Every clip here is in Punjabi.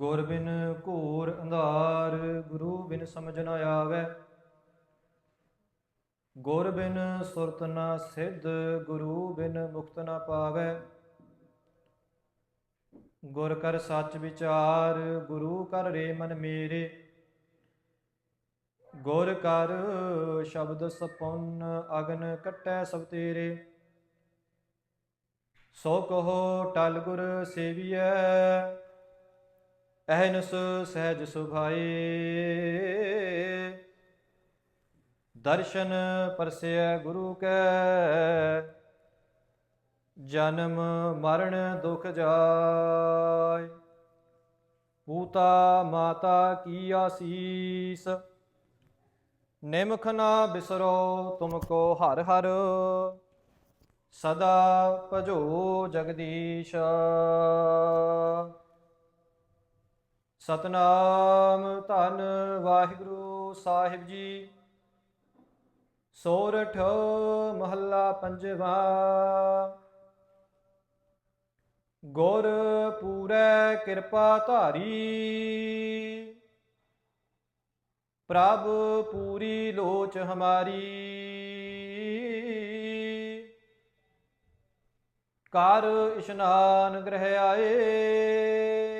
ਗੁਰ ਬਿਨ ਘੋਰ ਅੰਧਾਰ, ਗੁਰੂ ਬਿਨ ਸਮਝ ਨ ਆਵੈ। ਗੁਰ ਬਿਨ ਸੁਰਤ ਨਾ ਸਿੱਧ, ਗੁਰੂ ਬਿਨ ਮੁਕਤ ਨਾ ਪਾਵੈ। ਗੁਰ ਕਰ ਸੱਚ ਵਿਚਾਰ, ਗੁਰੂ ਕਰ ਰੇ ਮਨ ਮੇਰੇ। ਗੁਰ ਕਰ ਸ਼ਬਦ ਸਪੁੰਨ, ਅਗਨ ਕਟੈ ਸਭ ਤੇਰੇ। ਸੋ ਕਹੋ, ਟਲ ਗੁਰ ਸੇਵੀਐ ਅਹਨਸ ਸਹਿਜ ਸੁਭਾਏ। ਦਰਸ਼ਨ ਪਰਸੈ ਗੁਰੂ ਕੈ। ਜਨਮ ਮਰਨ ਦੁਖ ਜਾਏ। ਪੂਤਾ ਮਾਤਾ ਕੀ ਆਸੀਸ। ਨਿਮਖ ਨਾ ਬਿਸਰੋ ਤੁਮ ਕੋ ਹਰ ਹਰ। ਸਦਾ ਭਜੋ ਜਗਦੀਸ਼। ਸਤਨਾਮ ਧੰਨ ਵਾਹਿਗੁਰੂ ਸਾਹਿਬ ਜੀ। ਸੋਰਠ ਮਹੱਲਾ ਪੰਜਵਾ। ਗੁਰ ਪੂਰੈ ਕਿਰਪਾ ਧਾਰੀ। ਪ੍ਰਭ ਪੂਰੀ ਲੋਚ ਹਮਾਰੀ। ਕਰ ਇਸ਼ਨਾਨ ਗ੍ਰਹਿ ਆਏ।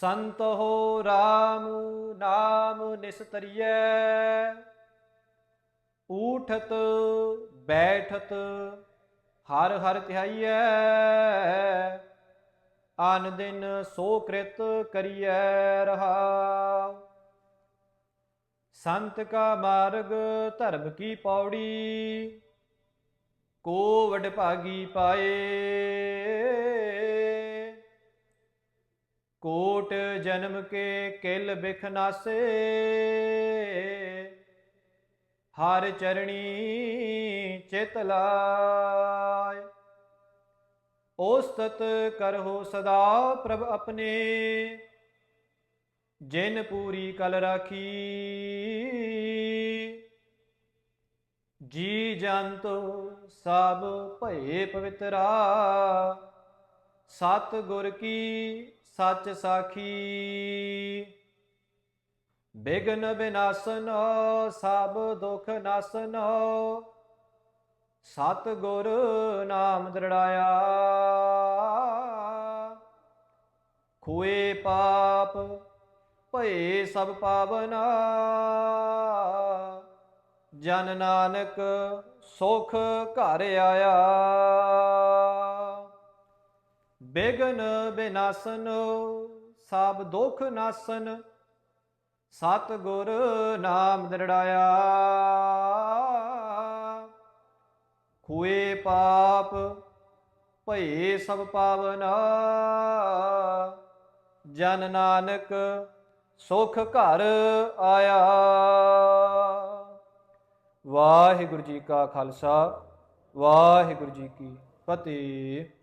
ਸੰਤ ਹੋ RAM ਨਾਮ ਨਿਸਤਰੀਐ। ਊਠਤ ਬੈਠਤ ਹਰ ਹਰ ਧਿਆਈਐ। ਆਨ ਦਿਨ ਸੋ ਕ੍ਰਿਤ ਕਰੀਐ ਰਹਾ। ਸੰਤ ਕਾ ਮਾਰਗ ਧਰਮ ਕੀ ਪੌੜੀ ਕੋ ਵਡ ਭਾਗੀ ਪਾਏ। ਕੋਟ ਜਨਮ ਕੇ ਕਿਲ ਬਿਖ ਨਾਸੇ। ਹਰ ਚਰਣੀ ਚਿਤ ਲਾਇ। ਉਸਤਤ ਕਰਹੁ ਸਦਾ ਪ੍ਰਭ ਆਪਣੇ। ਜਿਨ ਪੂਰੀ ਕਲ ਰਾਖੀ। ਜੀ ਜੰਤ ਸਭ ਭਏ ਪਵਿੱਤਰਾ। ਸਤ ਗੁਰ ਕੀ ਸੱਚ ਸਾਖੀ। ਬਿਗਨ ਬਿਨਾਸਨ, ਸਭ ਦੁਖ ਨਾਸਨ। ਸਤ ਗੁਰ ਨਾਮ ਦ੍ਰਿੜਾਇਆ। ਖੋਏ ਪਾਪ, ਭਏ ਸਭ ਪਾਵਨਾ। ਜਨ ਨਾਨਕ, ਸੁਖ ਘਰ ਆਇਆ। ਬੇਗਨ ਬਿਨਾਸਨ ਸਭ ਦੁਖ ਨਾਸਨ, ਸਤ ਗੁਰ ਨਾਮ ਦ੍ਰਿੜਾਇਆ। ਖੋਏ ਪਾਪ, ਭਏ ਸਭ ਪਾਵਨਾ। ਜਨ ਨਾਨਕ, ਸੁਖ ਘਰ ਆਇਆ। ਵਾਹਿਗੁਰੂ ਜੀ ਕਾ ਖਾਲਸਾ, ਵਾਹਿਗੁਰੂ ਜੀ ਕੀ ਫਤਿਹ।